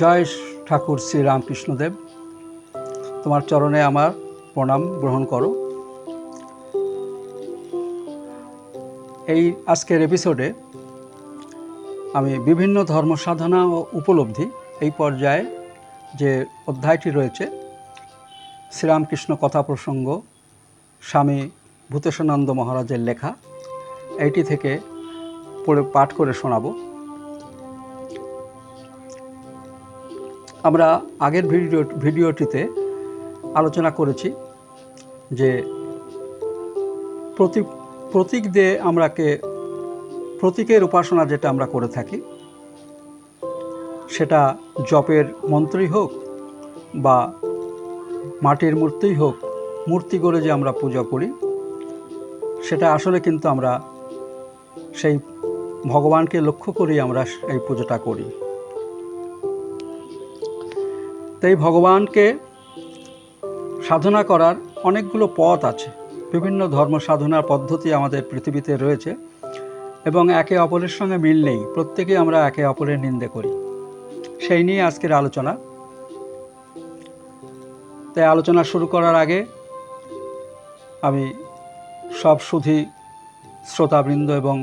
জয় ঠাকুর শ্রী রামকৃষ্ণদেব তোমার চরণে আমার প্রণাম গ্রহণ করো। এই আজকের এপিসোডে আমি বিভিন্ন ধর্ম সাধনা ও উপলব্ধি এই পর্যায়ে যে অধ্যায়টি রয়েছে, শ্রীরামকৃষ্ণ কথা প্রসঙ্গ, স্বামী ভূতেশানন্দ মহারাজের লেখা, এইটি থেকে পড়ে পাঠ করে শোনাবো। আমরা আগের ভিডিও, ভিডিওটিতে আলোচনা করেছি যে প্রতীক প্রতীক দিয়ে আমরাকে, প্রতীকের উপাসনা যেটা আমরা করে থাকি, সেটা জপের মন্ত্রই হোক বা মাটির মূর্তিই হোক, মূর্তি করে যে আমরা পূজা করি, সেটা আসলে কিন্তু আমরা সেই ভগবানকে লক্ষ্য করেই আমরা এই পুজোটা করি। তাই ভগবানকে সাধনা করার অনেকগুলো পথ আছে। বিভিন্ন ধর্ম সাধনার পদ্ধতি আমাদের পৃথিবীতে রয়েছে এবং একে অপরের সঙ্গে মিল নেই। প্রত্যেকেই আমরা একে অপরের নিন্দে করি। সেই নিয়ে আজকের আলোচনা। তাই আলোচনা শুরু করার আগে আমি সব সুধী শ্রোতাবৃন্দ এবং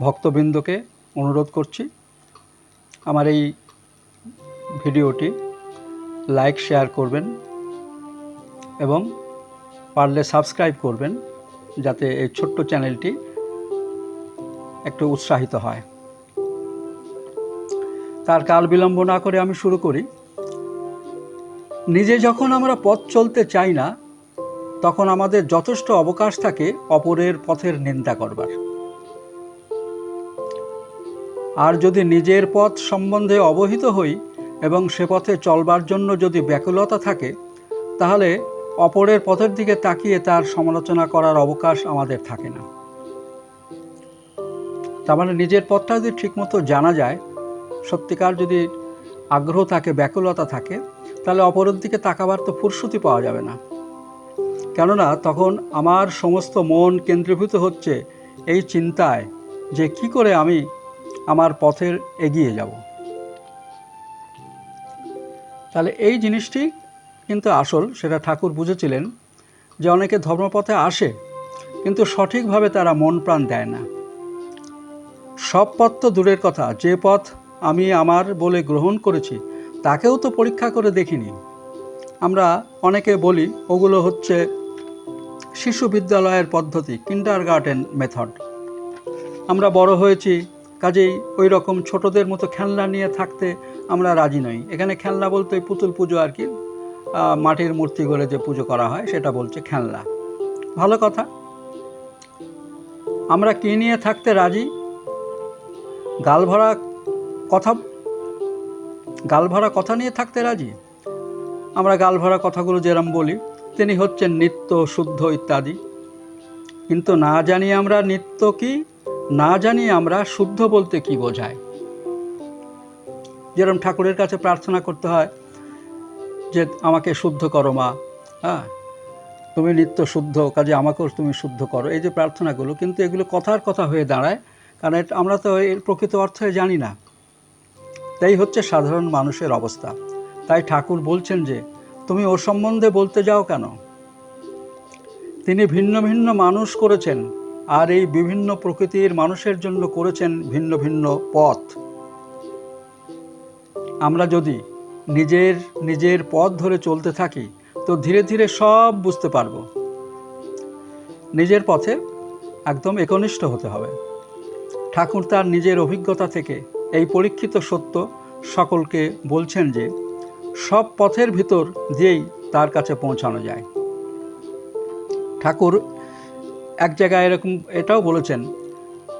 ভক্তবৃন্দকে অনুরোধ করছি। আমার এই ভিডিওটি লাইক, শেয়ার করবেন এবং পারলে সাবস্ক্রাইব করবেন যাতে এই ছোট্ট চ্যানেলটি একটু উৎসাহিত হয়। তার কাল বিলম্ব না করে আমি শুরু করি। নিজে যখন আমরা পথ চলতে চাই না, তখন আমাদের যথেষ্ট অবকাশ থাকে অপরের পথের নিন্দা করবার। আর যদি নিজের পথ সম্বন্ধে অবহিত হই এবং সে পথে চলবার জন্য যদি ব্যাকুলতা থাকে, তাহলে অপরের পথের দিকে তাকিয়ে তার সমালোচনা করার অবকাশ আমাদের থাকে না। তার মানে নিজের পথটা যদি ঠিকমতো জানা যায়, সত্যিকার যদি আগ্রহ থাকে, ব্যাকুলতা থাকে, তাহলে অপরের দিকে তাকাবার তো ফুরসতি পাওয়া যাবে না। কেননা তখন আমার সমস্ত মন কেন্দ্রীভূত হচ্ছে এই চিন্তায় যে কি করে আমি আমার পথের এগিয়ে যাব। তাহলে এই জিনিসটি কিন্তু আসল, সেটা ঠাকুর বুঝেছিলেন যে অনেকে ধর্মপথে আসে, কিন্তু সঠিকভাবে তারা মন প্রাণ দেয় না। সব পথ তো দূরের কথা, যে পথ আমি আমার বলে গ্রহণ করেছি, তাকেও তো পরীক্ষা করে দেখিনি। আমরা অনেকে বলি, ওগুলো হচ্ছে শিশু বিদ্যালয়ের পদ্ধতি কিন্ডার গার্ডেন মেথড। আমরা বড় হয়েছি, কাজেই ওই রকম ছোটদের মতো খেলনা নিয়ে থাকতে আমরা রাজি নই। এখানে খেলনা বলতে পুতুল পুজো আর কি মাটির মূর্তি করে যে পুজো করা হয় সেটা বলছে খেলনা। ভালো কথা। আমরা কি নিয়ে থাকতে রাজি? গালভরা কথা গালভরা কথা নিয়ে থাকতে রাজি? আমরা গালভরা কথাগুলো যেরম বলি, তিনি হচ্ছেন নিত্য শুদ্ধ ইত্যাদি। কিন্তু না জানি আমরা নিত্য কি, না জানি আমরা শুদ্ধ বলতে কি বোঝায়। যেরকম ঠাকুরের কাছে প্রার্থনা করতে হয় যে আমাকে শুদ্ধ করো মা হ্যাঁ? তুমি নিত্য শুদ্ধ, কাজে আমাকেও তুমি শুদ্ধ করো। এই যে প্রার্থনাগুলো, কিন্তু এগুলো কথার কথা হয়ে দাঁড়ায়, কারণ আমরা তো এর প্রকৃত অর্থে জানি না। তাই হচ্ছে সাধারণ মানুষের অবস্থা। তাই ঠাকুর বলছেন যে, তুমি ও সম্বন্ধে বলতে যাও কেন? তিনি ভিন্ন ভিন্ন মানুষ করেছেন, আর এই বিভিন্ন প্রকৃতির মানুষের জন্য করেছেন ভিন্ন ভিন্ন পথ। আমরা যদি নিজের নিজের পথ ধরে চলতে থাকি, তো ধীরে ধীরে সব বুঝতে পারব। নিজের পথে একদম একনিষ্ঠ হতে হবে। ঠাকুর তার নিজের অভিজ্ঞতা থেকে এই পরীক্ষিত সত্য সকলকে বলছেন যে, সব পথের ভিতর দিয়েই তার কাছে পৌঁছানো যায়। ঠাকুর এক জায়গায় এরকম এটাও বলেছেন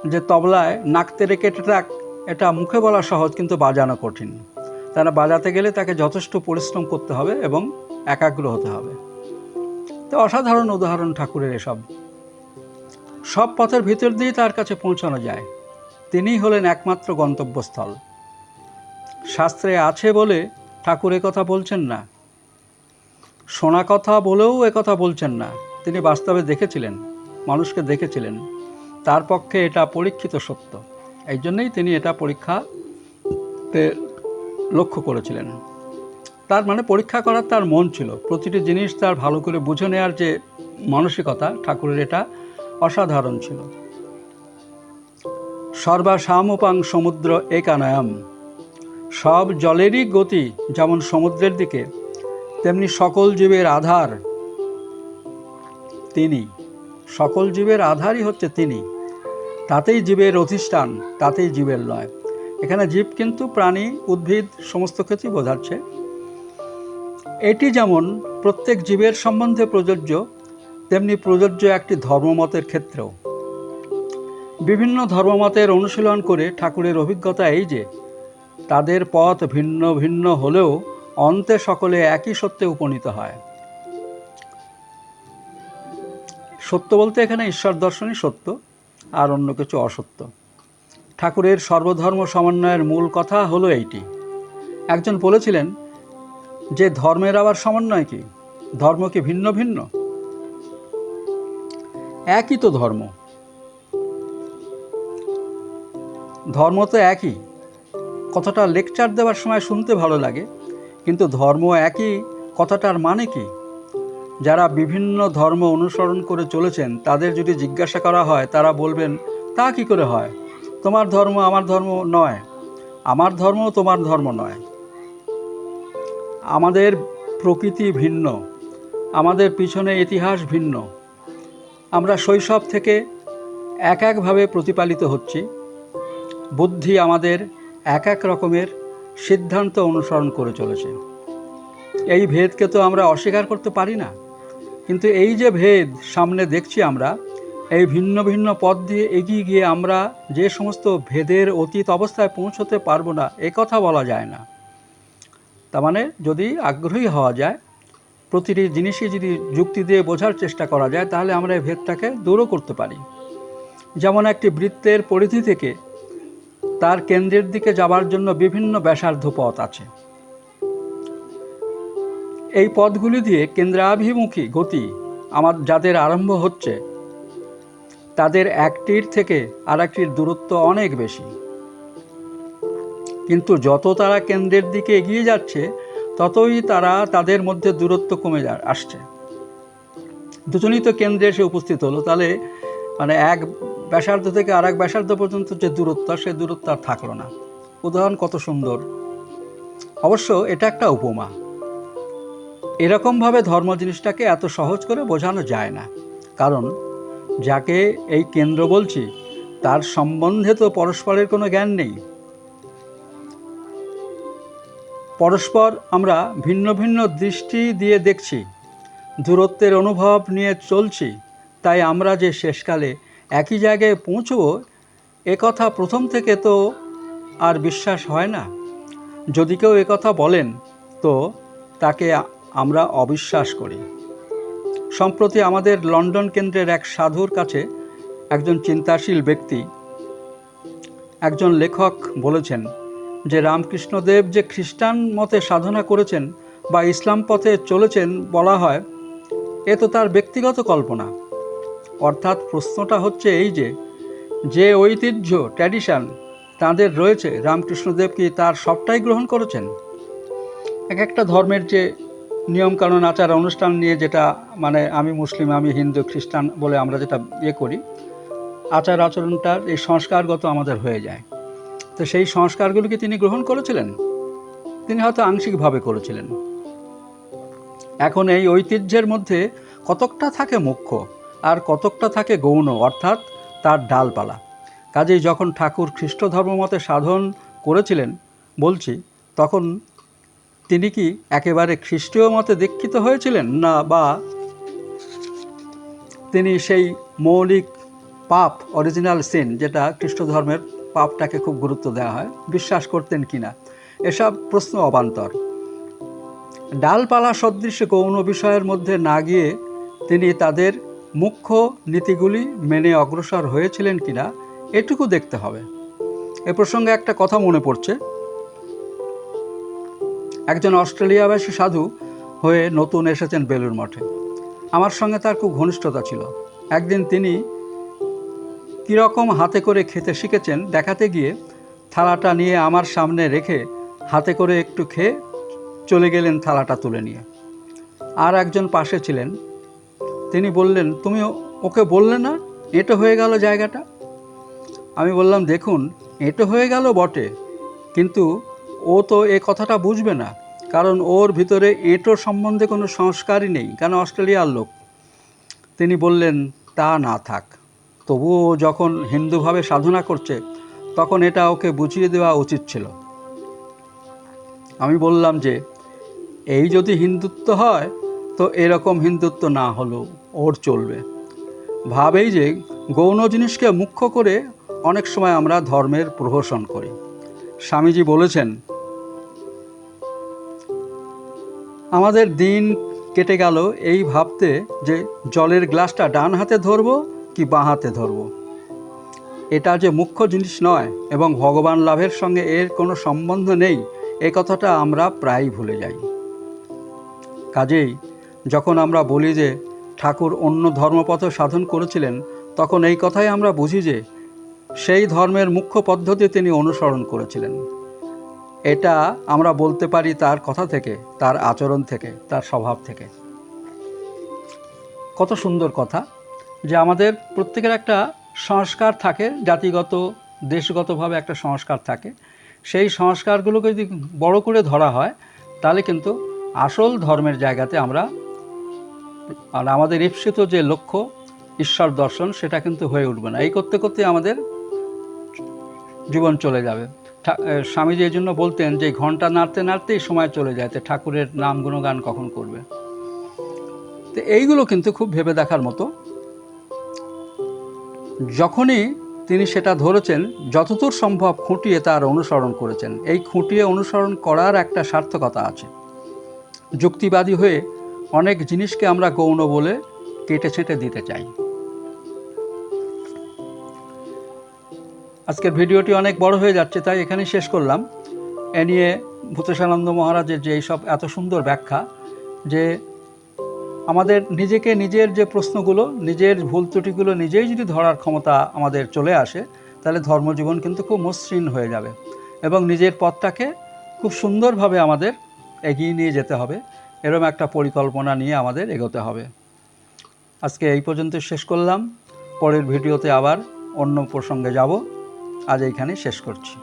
যে, তবলায় নাকতে রেখে ট্রাক এটা মুখে বলা সহজ কিন্তু বাজানো কঠিন। তারা বাজাতে গেলে তাকে যথেষ্ট পরিশ্রম করতে হবে এবং একাগ্র হতে হবে। তো অসাধারণ উদাহরণ ঠাকুরের এসব। সব পথের ভিতর দিয়ে তার কাছে পৌঁছানো যায়। তিনিই হলেন একমাত্র গন্তব্যস্থল। শাস্ত্রে আছে বলে ঠাকুর কথা বলছেন না। শোনা কথা বলেও কথা বলছেন না। তিনি বাস্তবে দেখেছিলেন, মানুষকে দেখেছিলেন। তার পক্ষে এটা পরীক্ষিত সত্য। এই জন্যই তিনি এটা পরীক্ষাতে লক্ষ্য করেছিলেন। তার মানে পরীক্ষা করার তার মন ছিল। প্রতিটি জিনিস তার ভালো করে বুঝে নেওয়ার যে মানসিকতা ঠাকুরের এটা অসাধারণ ছিল। সর্বাসামপাং সমুদ্র একানয়ম। সব জলেরই গতি যেমন সমুদ্রের দিকে, তেমনি সকল জীবের আধার তিনি। সকল জীবের আধারই হচ্ছে তিনি। তাতেই জীবের অধিষ্ঠান, তাতেই জীবের লয়। এখানে জীব কিন্তু প্রাণী, উদ্ভিদ, সমস্ত কিছুই বোঝাচ্ছে। এটি যেমন প্রত্যেক জীবের সম্বন্ধে প্রযোজ্য, তেমনি প্রযোজ্য একটি ধর্মমতের ক্ষেত্রেও। বিভিন্ন ধর্মমতের অনুশীলন করে ঠাকুরের অভিজ্ঞতা এই যে, তাদের পথ ভিন্ন ভিন্ন হলেও অন্তে সকলে একই সত্যে উপনীত হয়। সত্য বলতে এখানে ঈশ্বর দর্শনই সত্য, আর অন্য কিছু অসত্য। ঠাকুরের সর্বধর্ম সমন্বয়ের মূল কথা হলো এইটি। একজন বলেছিলেন, যে ধর্মের আবার সমন্বয় কি? ধর্ম কি ভিন্ন ভিন্ন? একই তো ধর্ম। ধর্ম তো একই। কথাটা লেকচার দেওয়ার সময় শুনতে ভালো লাগে, কিন্তু ধর্ম একই, কথাটার মানে কি? যারা বিভিন্ন ধর্ম অনুসরণ করে চলেছেন, তাদের যদি জিজ্ঞাসা করা হয়, তারা বলবেন, তা কি করে হয়? তোমার ধর্ম আমার ধর্ম নয়। আমার ধর্ম তোমার ধর্ম নয়। আমাদের প্রকৃতি ভিন্ন। আমাদের পিছনে ইতিহাস ভিন্ন। আমরা শৈশব থেকে এক একভাবে প্রতিপালিত হচ্ছি। বুদ্ধি আমাদের এক এক রকমের সিদ্ধান্ত অনুসরণ করে চলেছে। এই ভেদকে তো আমরা অস্বীকার করতে পারি না। কিন্তু এই যে ভেদ সামনে দেখছি আমরা এই ভিন্ন ভিন্ন পথ দিয়ে এগিয়ে গিয়ে আমরা যে সমস্ত ভেদের অতীত অবস্থায় পৌঁছতে পারব না কথা বলা যায় না। তার মানে যদি আগ্রহী হওয়া যায়, প্রতিটি জিনিসই যদি যুক্তি দিয়ে বোঝার চেষ্টা করা যায়, তাহলে আমরা এই ভেদটাকে দূরও করতে পারি। যেমন একটি বৃত্তের পরিধি থেকে তার কেন্দ্রের দিকে যাবার জন্য বিভিন্ন ব্যাসার্ধ পথ আছে। এই পথগুলি দিয়ে কেন্দ্রাভিমুখী গতি আমার যাদের আরম্ভ হচ্ছে তাদের একটির থেকে আর একটির দূরত্ব অনেক বেশি। কিন্তু যত তারা কেন্দ্রের দিকে এগিয়ে যাচ্ছে, ততই তারা তাদের মধ্যে দূরত্ব কমে যা আসছে। দুজনই তো কেন্দ্রে এসে উপস্থিত হলো। তাহলে মানে এক ব্যাসার্ধ থেকে আর এক ব্যাসার্ধ পর্যন্ত যে দূরত্ব সে দূরত্ব আর থাকল না। উদাহরণ কত সুন্দর। অবশ্য এটা একটা উপমা। এরকমভাবে ধর্ম জিনিসটাকে এত সহজ করে বোঝানো যায় না। কারণ যাকে এই কেন্দ্র বলছি, তার সম্বন্ধে তো পরস্পরের কোনো জ্ঞান নেই। পরস্পর আমরা ভিন্ন ভিন্ন দৃষ্টি দিয়ে দেখছি, দূরত্বের অনুভব নিয়ে চলছি, তাই আমরা যে শেষকালে একই জায়গায় পৌঁছব কথা প্রথম থেকে তো আর বিশ্বাস হয় না। যদি কেউ কথা বলেন, তো তাকে আমরা অবিশ্বাস করি। সম্প্রতি আমাদের লন্ডন কেন্দ্রের এক সাধুর কাছে একজন চিন্তাশীল ব্যক্তি, একজন লেখক বলেছেন যে রামকৃষ্ণদেব যে খ্রিস্টান মতে সাধনা করেছেন বা ইসলাম পথে চলেছেন বলা হয়, এ তো তার ব্যক্তিগত কল্পনা। অর্থাৎ প্রশ্নটা হচ্ছে এই যে যে ঐতিহ্য, ট্র্যাডিশন তাদের রয়েছে, রামকৃষ্ণদেব কি তার সবটাই গ্রহণ করেছেন? এক একটা ধর্মের যে নিয়মকানুন, আচার, অনুষ্ঠান নিয়ে যেটা মানে আমি মুসলিম, আমি হিন্দু, খ্রিস্টান বলে আমরা যেটা ইয়ে করি, আচার আচরণটার এই সংস্কারগত আমাদের হয়ে যায়। তো সেই সংস্কারগুলোকে তিনি গ্রহণ করেছিলেন? তিনি হয়তো আংশিকভাবে করেছিলেন। এখন এই ঐতিহ্যের মধ্যে কতকটা থাকে মুখ্য আর কতকটা থাকে গৌণ, অর্থাৎ তার ডালপালা। কাজেই যখন ঠাকুর খ্রিস্ট ধর্মমতে সাধন করেছিলেন বলছি, তখন তিনি কি একেবারে খ্রিস্টীয় মতে দীক্ষিত হয়েছিলেন? না বা তিনি সেই মৌলিক পাপ অরিজিনাল সিন যেটা খ্রিস্ট ধর্মের পাপটাকে খুব গুরুত্ব দেওয়া হয়, বিশ্বাস করতেন কি না এসব প্রশ্ন অবান্তর। ডালপালা সদৃশ গৌণ বিষয়ের মধ্যে না গিয়ে তিনি তাদের মুখ্য নীতিগুলি মেনে অগ্রসর হয়েছিলেন কিনা, এটুকু দেখতে হবে। এ প্রসঙ্গে একটা কথা মনে পড়ছে। একজন অস্ট্রেলিয়াবাসী সাধু হয়ে নতুন এসেছেন বেলুর মঠে। আমার সঙ্গে তার খুব ঘনিষ্ঠতা ছিল। একদিন তিনি কীরকম হাতে করে খেতে শিখেছেন দেখাতে গিয়ে থালাটা নিয়ে আমার সামনে রেখে হাতে করে একটু খেয়ে চলে গেলেন থালাটা তুলে নিয়ে। আর একজন পাশে ছিলেন। তিনি বললেন, তুমি ওকে বললে না? এঁটো হয়ে গেল জায়গাটা? আমি বললাম, দেখুন, এঁটো হয়ে গেল বটে, কিন্তু ও তো এ কথাটা বুঝবে না, কারণ ওর ভিতরে এঁটো সম্বন্ধে কোনো সংস্কারই নেই, কেন অস্ট্রেলিয়ার লোক? তিনি বললেন, তা না থাক। তবুও ও যখন হিন্দুভাবে সাধনা করছে, তখন এটা ওকে বুঝিয়ে দেওয়া উচিত ছিল। আমি বললাম যে, এই যদি হিন্দুত্ব হয়, তো এরকম হিন্দুত্ব না হলেও ওর চলবে। ভাবেই যে গৌণ জিনিসকে মুখ্য করে অনেক সময় আমরা ধর্মের প্রহসন করি। স্বামীজি বলেছেন আমাদের দিন কেটে গেল এই ভাবতে যে জলের গ্লাসটা ডান হাতে ধরবো কি বাঁ হাতে ধরবো। এটা যে মুখ্য জিনিস নয় এবং ভগবান লাভের সঙ্গে এর কোনো সম্বন্ধ নেই, এ কথাটা আমরা প্রায়ই ভুলে যাই। কাজেই যখন আমরা বলি যে ঠাকুর অন্য ধর্মপথ সাধন করেছিলেন, তখন এই কথাই আমরা বুঝি যে সেই ধর্মের মুখ্য পদ্ধতি তিনি অনুসরণ করেছিলেন। এটা আমরা বলতে পারি তার কথা থেকে, তার আচরণ থেকে, তার স্বভাব থেকে। কত সুন্দর কথা যে আমাদের প্রত্যেকের একটা সংস্কার থাকে, জাতিগত, দেশগতভাবে একটা সংস্কার থাকে। সেই সংস্কারগুলোকে যদি বড় করে ধরা হয়, তাহলে কিন্তু আসল ধর্মের জায়গাতে আমরা আর আমাদের ঈপ্সিত যে লক্ষ্য, ঈশ্বর দর্শন, সেটা কিন্তু হয়ে উঠবে না। এই করতে করতে আমাদের জীবন চলে যাবে। স্বামীজি এই জন্য বলতেন যে, ঘণ্টা নাড়তে নাড়তেই সময় চলে যায় ঠাকুরের নাম গুণগান কখন করবে? তো এইগুলো কিন্তু খুব ভেবে দেখার মতো। যখনই তিনি সেটা ধরেছেন, যতদূর সম্ভব খুঁটিয়ে তার অনুসরণ করেছেন। এই খুঁটিয়ে অনুসরণ করার একটা সার্থকতা আছে। যুক্তিবাদী হয়ে অনেক জিনিসকে আমরা গৌণ বলে কেটে ছেঁটে দিতে চাই। আজকের ভিডিওটি অনেক বড় হয়ে যাচ্ছে, তাই এখানেই শেষ করলাম। এ নিয়ে ভূতেশানন্দ মহারাজের যে এইসব এত সুন্দর ব্যাখ্যা, যে আমাদের নিজেকে নিজের যে প্রশ্নগুলো, নিজের ভুল ত্রুটিগুলো নিজেই যদি ধরার ক্ষমতা আমাদের চলে আসে, তাহলে ধর্মজীবন কিন্তু খুব মসৃণ হয়ে যাবে এবং নিজের পথটাকে খুব সুন্দরভাবে আমাদের এগিয়ে নিয়ে যেতে হবে। এরকম একটা পরিকল্পনা নিয়ে আমাদের এগোতে হবে। আজকে এই পর্যন্ত শেষ করলাম। পরের ভিডিওতে আবার অন্য প্রসঙ্গে যাব। আজ এইখানে শেষ করছি।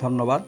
ধন্যবাদ।